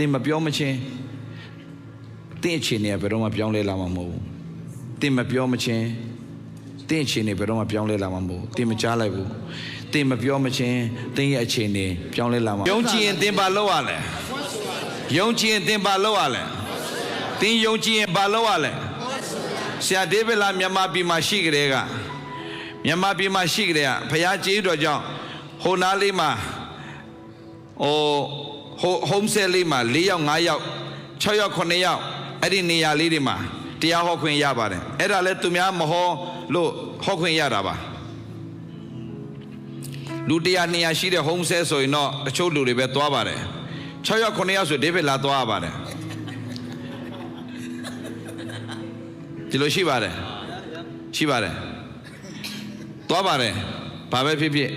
သင်မပြောမချင်းသင်အခြေအနေကဘယ်တော့မှပြောင်းလဲလာမှာမဟုတ်ဘူးသင်မပြောမချင်းသင်အခြေအနေဘယ်တော့မှပြောင်းလဲလာမှာမဟုတ်ဘူးသင်မကြားလိုက်ဘူးသင်မပြောမချင်းသင်ရဲ့အခြေအနေပြောင်းလဲလာမှာယုံကြည်ရင်သင်ဘာလုပ်ရလဲယုံကြည်ရင်သင်ဘာလုပ်ရလဲသင်ယုံကြည်ရင်ဘာလုပ်ရလဲဆရာဒေးဗစ်လာမြန်မာပြည်မှာရှိကြတဲ့ကမြန်မာပြည်မှာရှိကြတဲ့ကဘုရားကျေးဇူးတော်ကြောင့်ဟိုနားလေးမှာဟို ဟို home sale လေးမှာ၄ယောက်၅ယောက်6ယောက်9ယောက်အဲ့ဒီနေရာလေးတွေမှာတရားဟောခွင့်ရပါတယ်အဲ့ဒါလဲသူများမဟောလို့ဟောခွင့်ရတာပါလူတရားနေရာရှိတဲ့ home sale ဆိုရင်တော့တချို့လူတွေပဲသွားပါတယ်6ယောက်9ယောက်ဆိုဒေးဗစ်လာသွားရပါတယ်ဒီလိုရှိပါတယ်ရှိပါတယ်သွားပါတယ်ဘာပဲဖြစ်ဖြစ်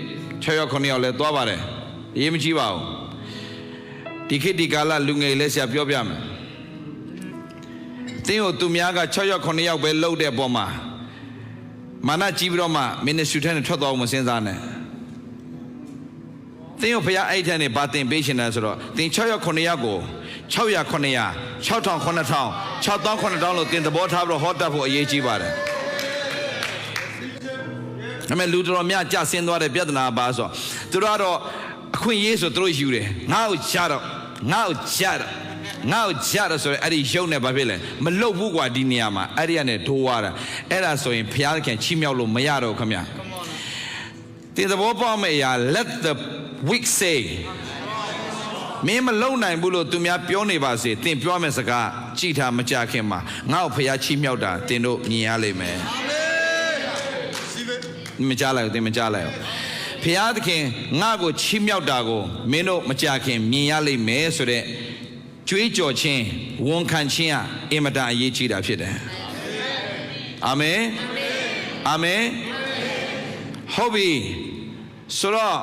6ယောက်9ယောက်လဲသွားပါတယ်အရေးမကြီးပါဘူး ဒီခေတ်ဒီကာလလူငယ်လဲဆရာပြောပြမယ်သင်ကိုသူများက6ယောက်9ယောက်ပဲလှုပ်တဲ့ပုံမှာမာနကြီးပြီးတော့မှမင်းနဲ့ရှူထဲနဲ့ထွက်သွားအောင်မစင်စားနဲ့သင်ကိုဖခင်အဲ့ထဲနဲ့ဘာတင်ပေးရှင်လဲဆိုတော့သင်6ယောက်9ယောက်ကို600 900 6000 9000 6000 9000လို့တင်သဘောထားပြီးတော့ဟောတတ်ဖို့အရေးကြီးပါတယ်အမေလူတော်များကြဆင်းသွားတဲ့ပြဿနာပါဆိုတော့သူတို့ကတော့ အခွင့်အရေးဆိုသူတို့ယူတယ်ငါ့ကိုချတော့ငါ့ကိုချတော့ငါ့ကိုချတော့ဆိုရင်အဲ့ဒီရုံနဲ့ဘာဖြစ်လဲမလုတ်ဘူးကွာဒီနေရာမှာအဲ့ဒီကနေဒိုးသွားတာအဲ့ဒါဆိုရင်ဘုရားခင်ချီးမြှောက်လို့မရတော့ခင်ဗျာတင်သဘောပေါက်မယ့်အရာ let the weak say မင်းမလုံနိုင်ဘူးလို့သူများပြောနေပါစေသင်ပြောမယ့်စကားကြည်ထားမကြခင်မှာငါ့ကိုဖျားချီးမြှောက်တာသင်တို့မြင်ရလိမ့်မယ်မကြားလိုက်ဘူးသင်မကြားလိုက်ဘူး ဖျားသခင်ငါ့ကိုချီးမြှောက်တာကိုမင်းတို့မကြခင်မြင်ရလိမ့်မယ်ဆိုတဲ့ကြွေးကြော်ခြင်းဝန်ခံခြင်းဟာအင်မတန်အရေးကြီးတာဖြစ်တယ်အာမင်အာမင်ဟုတ်ပြီဆိုတော့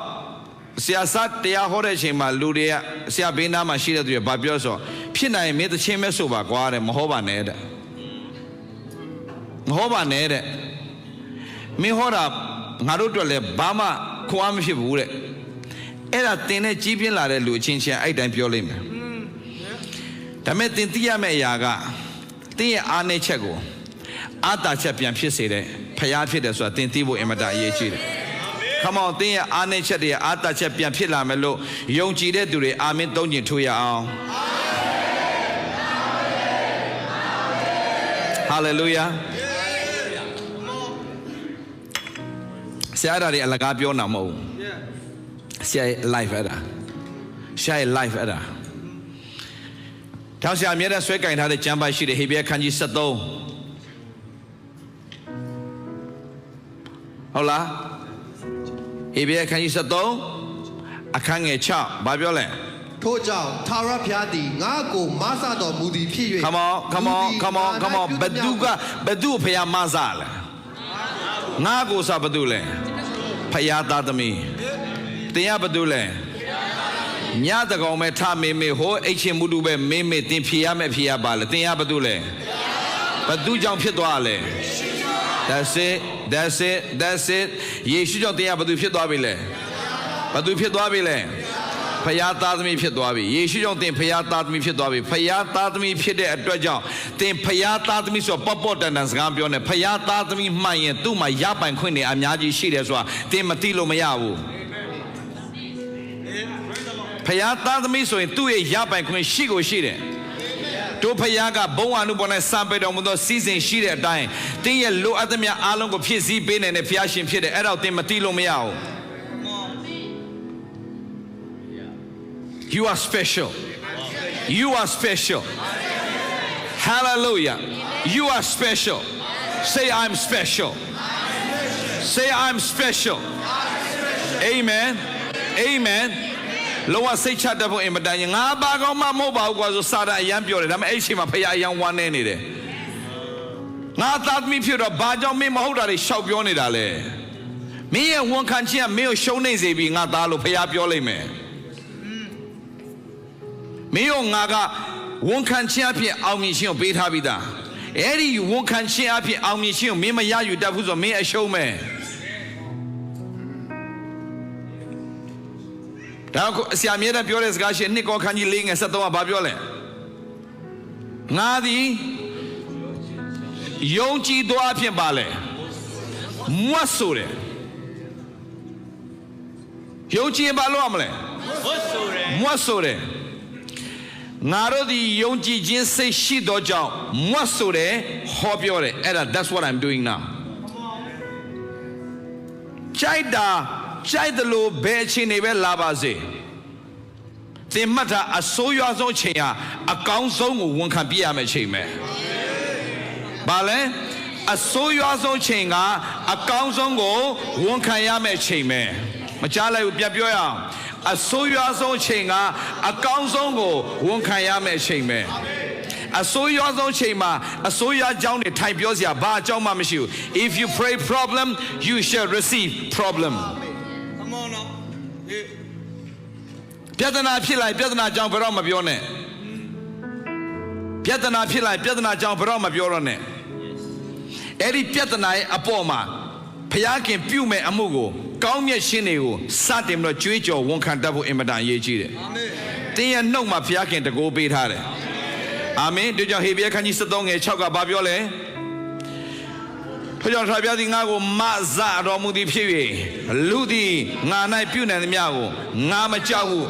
ဆရာစတရားဟောတဲ့အချိန်မှာလူတွေကဆရာဘေးနားမှာရှိတဲ့သူတွေဘာပြောဆိုဖြစ်နိုင်ရင်မင်းသချင်းမဲ့ဆိုပါကွာတဲ့မဟောပါနဲ့တဲ့မဟောပါနဲ့တဲ့မင်းဟောတာငါတို့အတွက်လည်းဘာမှ ခွာမဖြစ်ဘူးတဲ့အဲ့ဒါတင်နဲ့ကြီးပြင်းလာတဲ့လူအချင်းချင်းအဲ့တိုင်းပြောလိမ့်မယ်ဒါပေမဲ့တင်သိရမယ့်အရာကတင်းရဲ့အားနည်းချက်ကိုအာတာချက်ပြန်ဖြစ်စေတဲ့ဖျားဖြစ်တယ်ဆိုတာတင်သိဖို့အင်မတန်အရေးကြီးတယ် Come on တင်းရဲ့အားနည်းချက်တွေအားတချက်ပြန်ဖြစ်လာမယ်လို့ယုံကြည်တဲ့သူတွေအာမင်သုံးကျင်ထိုးရအောင်ဟာလေလုယာ ဆရာတော်တွေအလကားပြောတာမဟုတ်ဘူးဆရာရဲ့ life အဲ့ဒါဆရာရဲ့ life အဲ့ဒါထောင်ဆရာအမြဲတမ်းဆွဲကင်ထားတဲ့ကျမ်းပိုက်ရှိတဲ့ဟေဘရဲခန်းကြီး73ဟုတ်လားဟေဘရဲခန်းကြီး73အခန်းငယ်6ဘာပြောလဲထို့ကြောင့်သာရဖျားသည်ငါ့ကိုမဆတော်မူသည်ဖြစ်၍ Come on come on come on come on ဘဒုကဘဒုဖယားမဆလဲ ငါကိုစဘဒုလဲဖယားသားသမီးတင်ရဘဒုလဲညတကောင်မဲ့ထမေမေဟိုအိတ်ချင်းမှုတူပဲမေမေတင်ဖြေရမယ်ဖြေရပါလေတင်ရဘဒုလဲဘဒုကြောင့်ဖြစ်သွားလဲ That's it that's it that's it ယေရှုကြောင့်တင်ရဘဒုဖြစ်သွားပြီလဲဘဒုဖြစ်သွားပြီလဲ ဖယားသားသမီးဖြစ်သွားပြီယေရှုကြောင့်သင်ဖယားသားသမီးဖြစ်သွားပြီဖယားသားသမီးဖြစ်တဲ့အတွက်ကြောင့်သင်ဖယားသားသမီးဆိုတော့ပေါ့ပေါ့တန်တန်စကားပြောနေဖယားသားသမီးမှန်ရင်သူ့မှာရပိုင်ခွင့်တွေအများကြီးရှိတယ်ဆိုတာသင်မသိလို့မရဘူးဖယားသားသမီးဆိုရင်သူ့ရဲ့ရပိုင်ခွင့်ရှိကိုရှိတယ်တို့ဖယားကဘုံအနုပေါ်နဲ့စံပေတော်မူသောစီစဉ်ရှိတဲ့အတိုင်းတင်းရဲ့လိုအပ်သမျှအားလုံးကိုဖြည့်ဆည်းပေးနိုင်တဲ့ဖယားရှင်ဖြစ်တယ်အဲ့တော့သင်မသိလို့မရဘူး You are special. You are special. Hallelujah. You are special. Say, I'm special. Say, I'm special. Amen. Amen. လောကစိတ်ချတတ်ဖို့အင်မတန်ရင်ငါဘာကောင်းမှမဟုတ်ပါဘူးကွာဆိုစာတန်အရန်ပြောတယ်ဒါပေမဲ့အဲ့ဒီအချိန်မှာဖခင်အရန်ဝမ်းနေနေတယ်ငါသားသမီးဖြစ်တော့ဘာကြောင့်မင်းမဟုတ်တာတွေရှောက်ပြောနေတာလဲမင်းရဲ့ဝန်ခံခြင်းကမင်းကိုရှုံးနေစေပြီးငါသားလို့ဖခင်ပြောလိုက်မယ် မင်းရောငါကဝန်ခံခြင်းအဖြစ်အောင်မြင်ခြင်းကိုပေးထားပြီးသားအဲ့ဒီဝန်ခံခြင်းအဖြစ်အောင်မြင်ခြင်းကိုမင်းမရယူတတ်ဘူးဆိုတော့မင်းအရှုံးမဲ့ဒါကဆရာအမြဲတမ်းပြောတဲ့စကားရှိနှစ်ကောခန်းကြီး၄ငယ်73ကဘာပြောလဲငါသည်ယုံကြည်သောအဖြစ်ပါလဲမွတ်ဆိုတယ်ယုံကြည်ရင်ဘာလို့ရမလဲဝတ်ဆိုတယ်မွတ်ဆိုတယ် ငါတို့ဒီယုံကြည်ခြင်းစိတ်ရှိသောကြောင့်မွတ်ဆိုတယ်ဟောပြောတယ်အဲ့ဒါ that's what i'm doing now ကြိုက်တာကြိုက်တယ်လို့ဘယ်အချိန်နေပဲလာပါစေသင်မှတ်တာအဆိုးရွားဆုံးအချိန်ဟာအကောင်းဆုံးကိုဝန်ခံပြရမယ့်အချိန်ပဲဘာလဲအဆိုးရွားဆုံးအချိန်ကအကောင်းဆုံးကိုဝန်ခံရမယ့်အချိန်ပဲ မကြားလိုက်ဘူးပြန်ပြောရအောင်အဆိုးရွားဆုံးအချိန်ကအကောင်းဆုံးကိုဝန်ခံရမယ့်အချိန်ပဲအစိုးရဆုံးချိန်မှာအစိုးရအကြောင်းတွေထိုင်ပြောစရာဘာအကြောင်းမှမရှိဘူး if you pray problem you shall receive problem come on now ဟေးပြဿနာဖြစ်လိုက်ပြဿနာအကြောင်းဘယ်တော့မပြောနဲ့ပြဿနာဖြစ်လိုက်ပြဿနာအကြောင်းဘယ်တော့မပြောတော့နဲ့အဲ့ဒီပြဿနာရဲ့အပေါ်မှာ ဖျားခင်ပြုမဲ့အမှုကိုကောင်းမြတ်ခြင်းတွေကိုစတင်ပြီးတော့ကြွေးကြော်ဝန်ခံတတ်ဖို့အင်မတန်အရေးကြီးတယ်အာမင်တင်းရဲ့နှုတ်မှာဖျားခင်တကိုးပေးထားတယ်အာမင်ဒီကြောင့်ဟေဘရဲခန်းကြီး73ငယ်6ကဘာပြောလဲထို့ကြောင့်ထာပြသည်ငါကိုမဇတော်မူသည်ဖြစ်၍လူသည်ငါ၌ပြုနိုင်သမျှကိုငါမကြောက်ဟု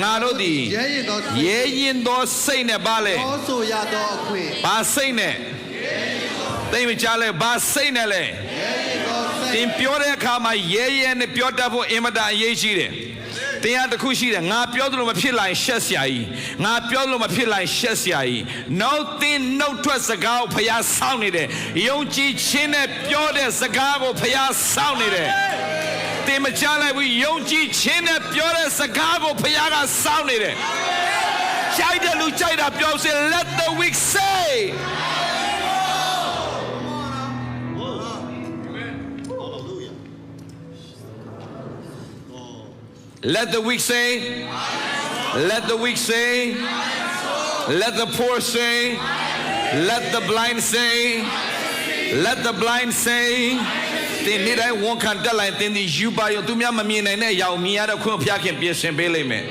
ငါတို့သည်ရဲရင်သောရဲရင်သောစိတ်နဲ့ပါလေဟောဆိုရသောအခွင့်ဘာစိတ်နဲ့သိမကြလဲဘာစိတ်နဲ့လဲရဲရင် သောစိတ်တင်ပြောတဲ့အခါမှာရဲရဲနဲ့ပြောတတ်ဖို့အင်မတန်အရေးကြီးတယ်။တင်ရတစ်ခုရှိတယ်ငါပြောသလိုမဖြစ်လိုက်ရှက်စရာကြီးငါပြောသလိုမဖြစ်လိုက်ရှက်စရာကြီးနောက်တင်နှုတ်ထွက်စကားကိုဖျားဆောင်းနေတယ်ယုံကြည်ခြင်းနဲ့ပြောတဲ့စကားကိုဖျားဆောင်းနေတယ်တင်မချလိုက်ဘူးယုံကြည်ခြင်းနဲ့ပြောတဲ့စကားကိုဖျားကဆောင်းနေတယ်ကြိုက်တဲ့လူကြိုက်တာပြောစေ let the weak say Let the weak say, let the weak say, let the poor say, let the blind say, let the blind say. တင်နေ့တိုင်းဝန်ခံတက်လိုက်တင်ဒီယူပါရောသူများမမြင်နိုင်တဲ့အရာကိုမြင်ရတဲ့ခွင့်ဖျားခင်ပြင်ဆင်ပေးလိမ့်မယ်